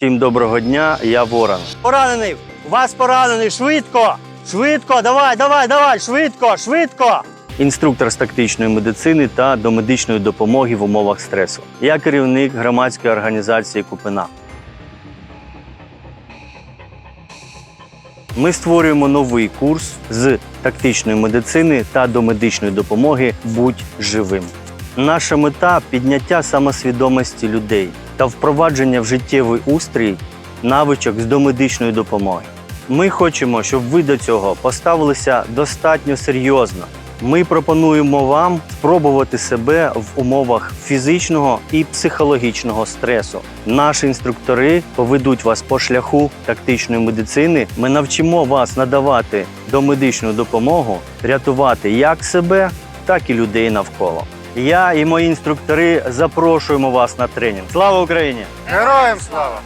Всім доброго дня, я Ворон. Поранений! Вас поранений! Швидко! Швидко! Давай, давай, давай! Швидко! Швидко! Інструктор з тактичної медицини та домедичної допомоги в умовах стресу. Я керівник громадської організації Купина. Ми створюємо новий курс з тактичної медицини та домедичної допомоги Будь живим. Наша мета підняття самосвідомості людей та впровадження в життєвий устрій навичок з домедичної допомоги. Ми хочемо, щоб ви до цього поставилися достатньо серйозно. Ми пропонуємо вам спробувати себе в умовах фізичного і психологічного стресу. Наші інструктори поведуть вас по шляху тактичної медицини. Ми навчимо вас надавати домедичну допомогу, рятувати як себе, так і людей навколо. Я і мої інструктори запрошуємо вас на тренінг. Слава Україні! Героям слава!